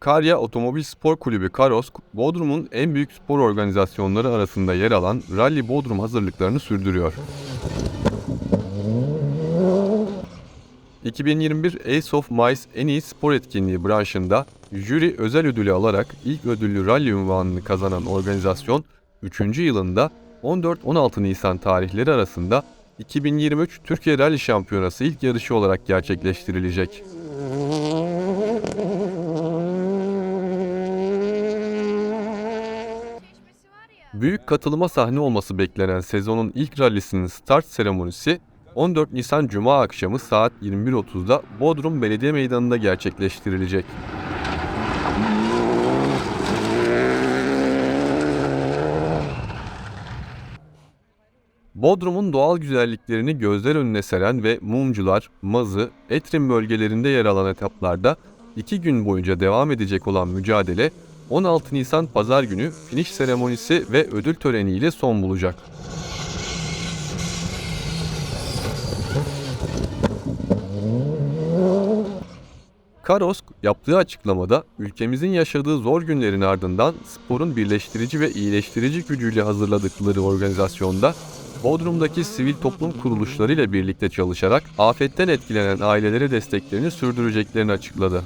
Karya Otomobil Spor Kulübü Karosk, Bodrum'un en büyük spor organizasyonları arasında yer alan Rally Bodrum hazırlıklarını sürdürüyor. 2021 Ace of Mice en iyi spor etkinliği branşında jüri özel ödülü alarak ilk ödüllü rally unvanını kazanan organizasyon 3. yılında 14-16 Nisan tarihleri arasında 2023 Türkiye Rally Şampiyonası ilk yarışı olarak gerçekleştirilecek. Büyük katılıma sahne olması beklenen sezonun ilk rallisinin start seremonisi 14 Nisan Cuma akşamı saat 21.30'da Bodrum Belediye Meydanı'nda gerçekleştirilecek. Bodrum'un doğal güzelliklerini gözler önüne seren ve Mumcular, Mazı, Etrim bölgelerinde yer alan etaplarda iki gün boyunca devam edecek olan mücadele 16 Nisan Pazar günü finish seremonisi ve ödül töreniyle son bulacak. Karosk yaptığı açıklamada ülkemizin yaşadığı zor günlerin ardından sporun birleştirici ve iyileştirici gücüyle hazırladıkları organizasyonda Bodrum'daki sivil toplum kuruluşlarıyla birlikte çalışarak afetten etkilenen ailelere desteklerini sürdüreceklerini açıkladı.